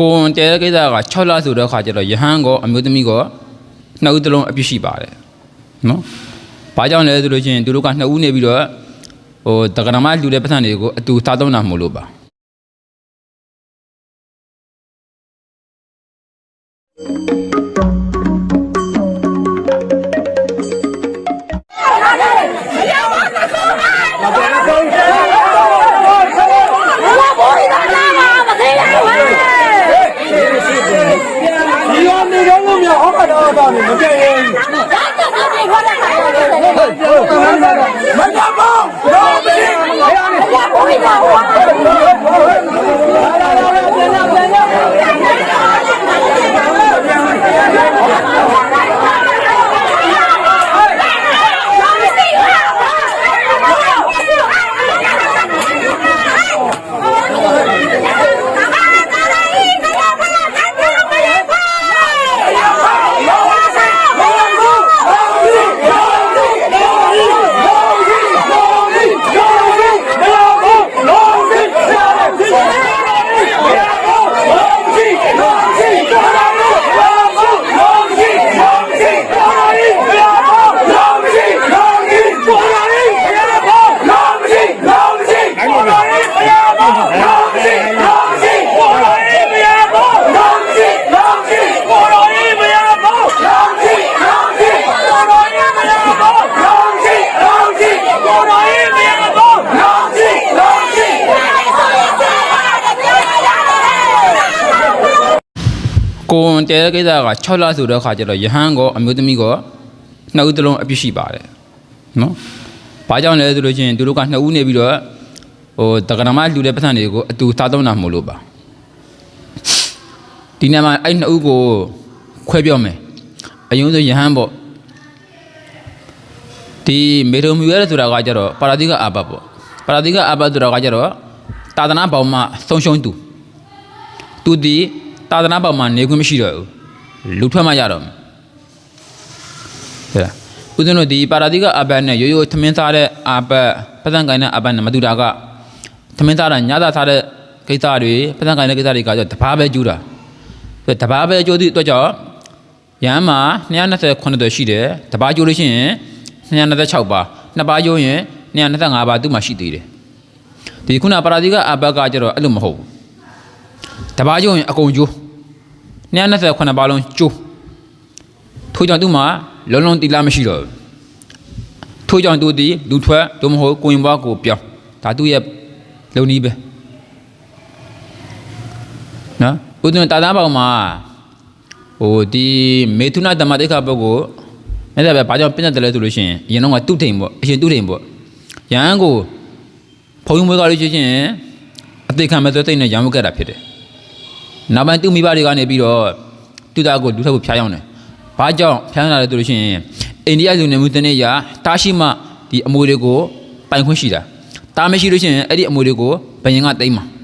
ကိုယ်တဲတဲ့ကိစ္စက6လဆိုတဲ့ခါကျတော့ယဟန်ကောအမျိုးသမီးကောနှစ်ဦးသလုံးအပြစ်ရှိပါတယ်နော်ဘာကြောင့်လဲဆိုလို့ချင်းသူတို့ကနှစ်ဦးနေပြီးတော့ဟိုတက္ကရာမလူတဲ့ပတ်စံတွေကိုအတူစားသုံးတာမဟုတ်လို့ပါဒီ ကိုယ်တဲတဲ့ကိစ္စက6လဆိုတဲ့ခါကျတော့ယဟန်ကောအမျိုးသမီးကောနှစ်ဦးသလုံးအပြစ်ရှိပါတယ်နော်ဘာကြောင့်လဲဆိုလို့ချင်းသူတို့ကနှစ်ဦးနေပြီးတော့ဟိုတက္ကရာမလူတဲ့ပတ်စံတွေကိုအတူစားသုံးတာမဟုတ်လို့ပါဒီနေ့မှာအဲ့နှစ်ဦးကိုခွဲပြောမယ်အယုံဆိုယဟန်ပေါ့ဒီမေထုံမြူရဲဆိုတာကကျတော့ပါရာတိကအာဘတ်ပေါ့ပါရာတိကအာဘတ်ဆိုတာကကျတော့တာသနာပေါင်းမှဆုံးရှုံးသူသူဒီ သာသနာ့ဘောင်မှာနေခွင့်မရှိတော့ဘူးလူထွက်မှရတော့မယ်ဟဲ့လားဦးဇင်းတို့ဒီပါရာတိကအဘတ်နဲ့ရိုးရိုးသမင်းသားတဲ့အဘတ်ပတ်စံကိုင်းတဲ့အဘတ်နဲ့မတူတာကသမင်းသားတာညသားသားတဲ့ကိစ္စတွေပတ်စံကိုင်းတဲ့ကိစ္စတွေကကျတော့တဘာပဲကျူးတာဆိုတဘာပဲကျိုးသည့်အတွက်ကြောင့်ရဟန်းမှာ229တော်ရှိတယ်တဘာကျိုးလို့ရှိရင်226ပါနှစ်ပါးကျိုးရင်225ပါသူ့မှာရှိသေးတယ်ဒီခုနပါရာတိကအဘတ်ကကျတော့အဲ့လိုမဟုတ်ဘူး တပားကျုံရင်အကုန်ကျိုး229ပါလုံးကျိုးထို့ကြောင့်သူ့မှာလုံးလုံးတီလာမရှိတော့ဘူးထို့ကြောင့်သူဒီလူထွက်သို့မဟုတ်ကိုရင်ဘွားကိုပြောင်းဒါသူ့ရဲ့လုံနီးပဲနော်ဥဒ္ဒတာသားပေါင်းမှာဟိုဒီမေထုနာဓမ္မတိခပုဂ္ဂိုလ်အဲ့ဒါပဲဘာကြောင့်ပြည့်တယ်လဲဆိုလို့ရှိရင်အရင်တော့ကတုထိန်ပေါ့အရှင်တုထိန်ပေါ့ရဟန်းကိုဖုံယုံမွေးကလို့ရှိရင်အသေးခံမဲ့သွေးသိမ့်နဲ့ရံဝတ်ခဲ့တာဖြစ်တယ် နောက်ပိုင်းသူ့မိဘတွေကနေပြီးတော့သူ့သားကိုလူထပ်ဖို့ဖျားရောက်တယ်။ဘာကြောင့်ဖျားလာလဲဆိုလို့ရှိရင်အိန္ဒိယလူနေမှုတနေ့ရတာရှိမှဒီအမွေတွေကိုပိုင်ခွင့်ရှိတာ။တာမရှိလို့ရှိရင်အဲ့ဒီအမွေတွေကိုဘယင်ကတိမ့်မှာ။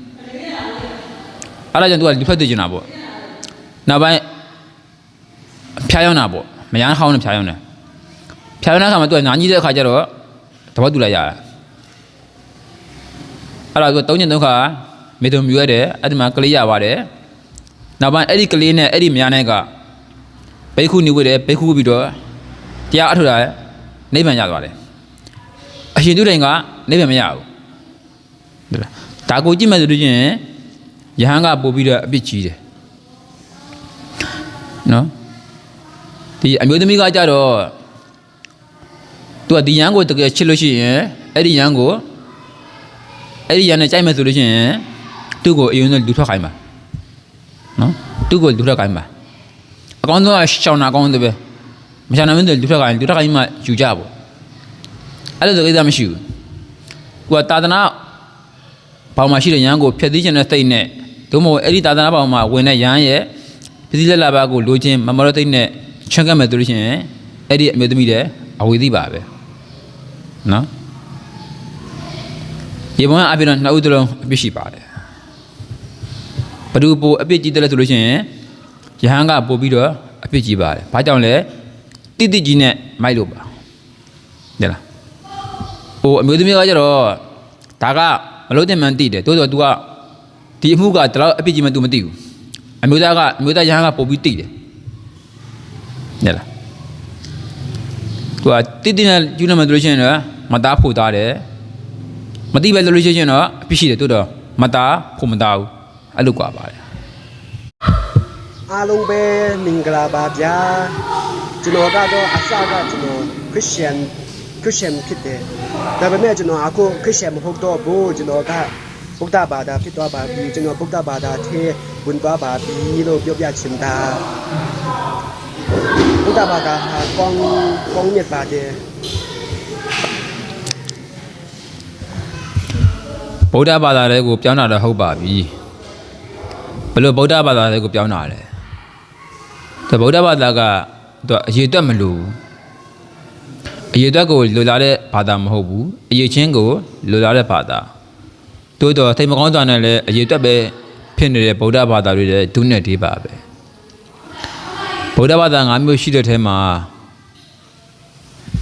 အဲ့ဒါကြောင့်သူကလူထပ်သိကျင်တာပေါ့။နောက်ပိုင်းဖျားရောက်တာပေါ့။မရမ်းဟောင်းနဲ့ဖျားရောက်တယ်။ဖျားရောက်တဲ့အခါမှာသူကညာကြီးတဲ့အခါကျတော့တပတ်တူလိုက်ရတယ်။အဲ့ဒါကသုံးညသုံးခါမေတုံမြူရတယ်အဲ့ဒီမှာကလေးရပါတယ်။ နောက်ပိုင်းအဲ့ဒီကလေးနဲ့အဲ့ဒီမယားနဲ့ကဘိက္ခုနေဝိတယ်ဘိက္ခုပြီးတော့တရားအထုတာနိဗ္ဗာန်ရသွားတယ်။အရှင်သူတိုင်ကနိဗ္ဗာန်မရဘူး။ဟုတ်လား။ဒါကိုကြည့်မယ်ဆိုလို့ချင်းယဟန်ကပို့ပြီးတော့အပြစ်ကြီးတယ်။နော်။ဒီအမျိုးသမီးကကြတော့သူကဒီယဟန်ကိုတကယ်ချစ်လို့ရှိရင်အဲ့ဒီယဟန်ကိုအဲ့ဒီယဟန်နဲ့ကြိုက်မယ်ဆိုလို့ရှိရင်သူ့ကိုအရင်ဆုံးလူထွက်ခိုင်းပါ နော်သူ့ကိုလူထွက်ခိုင်းပါအကောင်းဆုံးကရှောင်းတာအကောင်းဆုံးပဲမရှောင်းနိုင်ဘူးလူထွက်ခိုင်းလူထွက်ခိုင်းမှယူကြပေါ့အဲ့လိုဆိုကိစ္စမရှိဘူးကိုကတာသနာဘောင်မှာရှိတဲ့ရဟန်းကိုဖျက်သိခြင်းတဲ့စိတ်နဲ့ဒုမဟုတ်အဲ့ဒီတာသနာဘောင်မှာဝင်တဲ့ရဟန်းရဲ့ပစ္စည်းလက်လာပါကိုလိုချင်မမရသိနဲ့ချွန့်ကပ်မယ်ဆိုလို့ရှိရင်အဲ့ဒီအမျိုးသမီးတဲ့အဝေသိပါပဲနော်ရေပေါ်ကအပြည့်တော့နှစ်ဦးသလုံးအပြစ်ရှိပါတယ် ဘဒူပိုအပြစ်ကြီးတယ်လဲဆိုလို့ရှိရင်ယဟန်ကပို့ပြီးတော့အပြစ်ကြီးပါတယ်ဘာကြောင့်လဲတိတိကြီးနဲ့မိုက်လို့ပါတဲ့လားဟိုအမျိုးသမီးကကျတော့ဒါကမလို့တဲ့မှန်တိတယ်တိုးတော့ तू ကဒီအမှုကတလောက်အပြစ်ကြီးမှ तू မသိဘူးအမျိုးသားကအမျိုးသားရဟန်းကပို့ပြီးတိတယ်ညလားသူကတိတိနဲ့ယူနေမှဆိုလို့ရှိရင်တော့မသားဖို့သားတယ်မတိပဲလို့လို့ရှိရင်တော့အပြစ်ရှိတယ်တိုးတော့မသားဖို့မသားဘူး အဲ့လိုกว่าပါတယ် အားလုံးပဲမင်္ဂလာပါဗျာကျွန်တော်ကတော့အစကကျွန်တော် Christian Christian ဖြစ်တယ်ဒါပေမဲ့ကျွန်တော်အခု Christian မဟုတ်တော့ဘူးကျွန်တော်ကဗုဒ္ဓဘာသာဖြစ်သွားပါပြီကျွန်တော်ဗုဒ္ဓဘာသာထဲဝင်သွားပါပြီလို့ပြောပြချင်တာဗုဒ္ဓဘာသာဟာကောင်းကောင်းမြတ်ပါတယ် ဗုဒ္ဓဘာသာတွေကိုပြောင်းတာတော့ဟုတ်ပါပြီ ဘယ်လိုဗုဒ္ဓဘာသာတွေကိုပြောင်းတာလဲသူဗုဒ္ဓဘာသာကသူအရေးအတွက်မလို့အရေးအတွက်ကိုလိုလားတဲ့ဘာသာမဟုတ်ဘူးအရေးချင်းကိုလိုလားတဲ့ဘာသာတိုးတော့ထိတ်မကောင်းစွာနဲ့လည်းအရေးအတွက်ပဲဖြစ်နေတဲ့ဗုဒ္ဓဘာသာတွေလည်းဒုနဲ့ဒီပါပဲဗုဒ္ဓဘာသာ၅မျိုးရှိတဲ့ထဲမှာ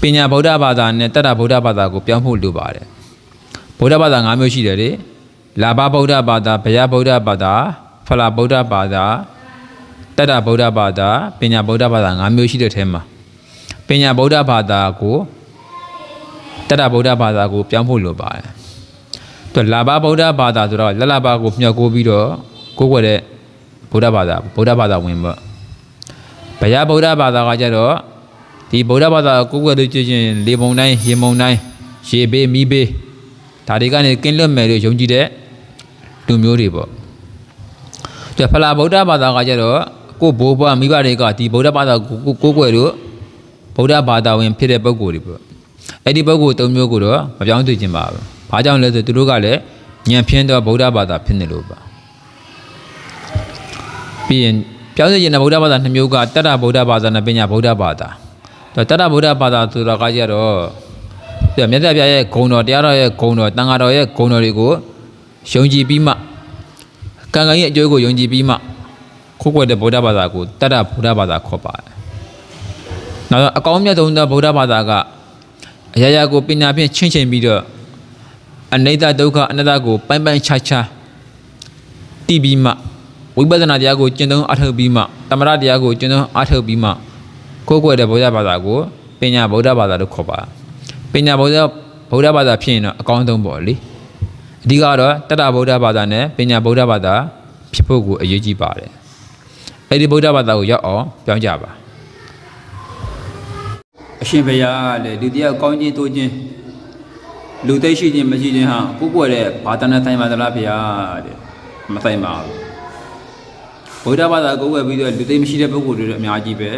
ပညာဗုဒ္ဓဘာသာနဲ့တတ္တဗုဒ္ဓဘာသာကိုပြောင်းဖို့လိုပါတယ်ဗုဒ္ဓဘာသာ၅မျိုးရှိတယ်လေလာဘဗုဒ္ဓဘာသာဗျာဗုဒ္ဓဘာသာ ဖလာဗုဒ္ဓဘာသာတတ္တဗုဒ္ဓဘာသာပညာဗုဒ္ဓဘာသာ၅မျိုးရှိတဲ့ထဲမှာပညာဗုဒ္ဓဘာသာကိုတတ္တဗုဒ္ဓဘာသာကိုပြောင်းဖို့လိုပါတယ်သူလာဘဗုဒ္ဓဘာသာဆိုတော့လလဘကိုမျှော်ကိုပြီးတော့ကိုးကွယ်တဲ့ဗုဒ္ဓဘာသာဗုဒ္ဓဘာသာဝင်ပေါ့ဗျာဗုဒ္ဓဘာသာကကြတော့ဒီဗုဒ္ဓဘာသာကိုးကွယ်လို့ကြည့်ချင်းလေပုံတိုင်းရေပုံတိုင်းရေဘေးမီးဘေးဒါတွေကနေကင်းလွတ်မယ်လို့ယုံကြည်တဲ့လူမျိုးတွေပေါ့။ ဒါဖလာဗုဒ္ဓဘာသာကကြတော့ကိုဘိုးဘွားမိဘတွေကဒီဗုဒ္ဓဘာသာကိုကိုကိုးကွယ်လို့ဗုဒ္ဓဘာသာဝင်ဖြစ်တဲ့ပုဂ္ဂိုလ်တွေပေါ့။အဲ့ဒီပုဂ္ဂိုလ်သုံးမျိုးကိုတော့မပြောင်းသိခြင်းပါဘူး။ဘာကြောင့်လဲဆိုသူတို့ကလည်းဉာဏ်ဖြင်းသောဗုဒ္ဓဘာသာဖြစ်နေလို့ပါ။ပြီးရင်ပြောင်းသိခြင်းတဲ့ဗုဒ္ဓဘာသာနှစ်မျိုးကတတ္တဗုဒ္ဓဘာသာနဲ့ပညာဗုဒ္ဓဘာသာ။ဒါတတ္တဗုဒ္ဓဘာသာဆိုတာကကြတော့ပြမြတ်စွာဘုရားရဲ့ဂုဏ်တော်တရားတော်ရဲ့ဂုဏ်တော်တန်ဃာတော်ရဲ့ဂုဏ်တော်တွေကိုယုံကြည်ပြီးမှ ကံကံရဲ့အကျိုးကိုယုံကြည်ပြီးမှခိုးကွယ်တဲ့ဗုဒ္ဓဘာသာကိုတတ္တဗုဒ္ဓဘာသာခေါ်ပါတယ်။နောက်တော့အကောင်းမြတ်ဆုံးသောဗုဒ္ဓဘာသာကအရာရာကိုပညာဖြင့်ချင့်ချိန်ပြီးတော့အနိစ္စဒုက္ခအနတ္တကိုပိုင်ပိုင်ခြားခြားတည်ပြီးမှဝိပဿနာတရားကိုကျင့်သုံးအထောက်ပြီးမှတမရတရားကိုကျင့်သုံးအထောက်ပြီးမှကိုးကွယ်တဲ့ဗုဒ္ဓဘာသာကိုပညာဗုဒ္ဓဘာသာလို့ခေါ်ပါတယ်။ပညာဗုဒ္ဓဗုဒ္ဓဘာသာဖြစ်ရင်တော့အကောင်းဆုံးပေါ့လေ အဓိကတော့တတ္တဗုဒ္ဓဘာသာနဲ့ပညာဗုဒ္ဓဘာသာဖြစ်ဖို့ကိုအရေးကြီးပါတယ်အဲ့ဒီဗုဒ္ဓဘာသာကိုရောက်အောင်ပြောင်းကြပါအရှင်ဘုရားလေလူတရားကောင်းခြင်းတိုးခြင်းလူသိရှိခြင်းမရှိခြင်းဟာကိုကိုယ်ရဲ့ဘာသာနဲ့ဆိုင်ပါသလားဘုရားတဲ့မဆိုင်ပါဘူးဗုဒ္ဓဘာသာကိုကိုယ်ပြီးတော့လူသိမရှိတဲ့ပုဂ္ဂိုလ်တွေတော့အများကြီးပဲ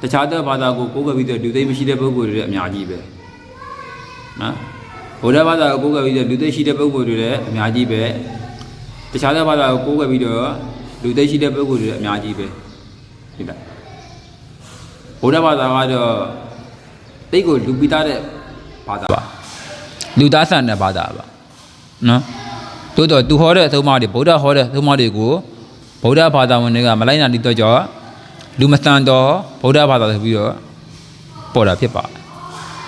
တခြားသောဘာသာကိုကိုယ်ပြီးတော့လူသိမရှိတဲ့ပုဂ္ဂိုလ်တွေလည်းအများကြီးပဲနော် ဗုဒ္ဓဘာသာကိုကိုးကွယ်ပြီးတော့လူသိရှိတဲ့ပုဂ္ဂိုလ်တွေလည်းအများကြီးပဲတခြားသောဘာသာကိုကိုးကွယ်ပြီးတော့လူသိရှိတဲ့ပုဂ္ဂိုလ်တွေလည်းအများကြီးပဲဒီလားဗုဒ္ဓဘာသာကတော့တိတ်ကိုလူပိသားတဲ့ဘာသာပါလူသားဆန်တဲ့ဘာသာပါနော်တိုးတော့သူဟောတဲ့အသုံးအမတွေဗုဒ္ဓဟောတဲ့အသုံးအမတွေကိုဗုဒ္ဓဘာသာဝင်တွေကမလိုက်နိုင်တဲ့ကြောင့်လူမဆန်တော့ဗုဒ္ဓဘာသာဆိုပြီးတော့ပေါ်တာဖြစ်ပါတယ်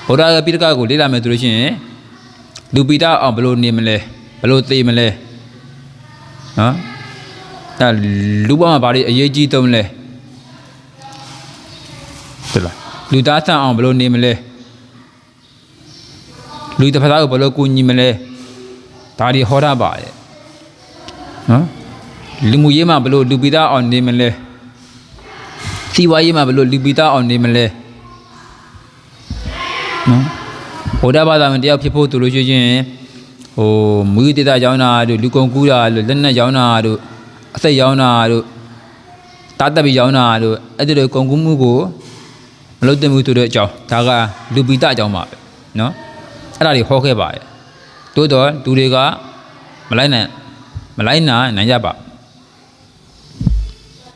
ဗုဒ္ဓရဲ့ပိဋကကိုလေ့လာမယ်ဆိုလို့ရှိရင် လူပိဋကအောင်ဘယ်လိုနေမလဲဘယ်လိုသေမလဲနော်ဒါလူဘဝမှာဘာတွေအရေးကြီးသုံးလဲတလားလူသားဆန်အောင်ဘယ်လိုနေမလဲလူတစ်ဖက်သားကိုဘယ်လိုကူညီမလဲဒါတွေဟောတာပါရဲ့နော်လူမှုရေးမှာဘယ်လိုလူပိဋကအောင်နေမလဲစီးပွားရေးမှာဘယ်လိုလူပိဋကအောင်နေမလဲနော် ဗုဒ္ဓဘာသာဝင်တယောက်ဖြစ်ဖို့သူလို့ရှိရင်ဟိုမူရတေတာရောင်းတာတို့လူကုန်ကူးတာတို့လက်နက်ရောင်းတာတို့အစိတ်ရောင်းတာတို့တာတပ်ပြီးရောင်းတာတို့အဲ့ဒီလိုကုန်ကူးမှုကိုမလုပ်သင့်ဘူးဆိုတဲ့အကြောင်းဒါကလူပိတအကြောင်းပါပဲနော်အဲ့ဒါတွေဟောခဲ့ပါတယ်တိုးတော့သူတွေကမလိုက်နိုင်မလိုက်နိုင်နိုင်ကြပါ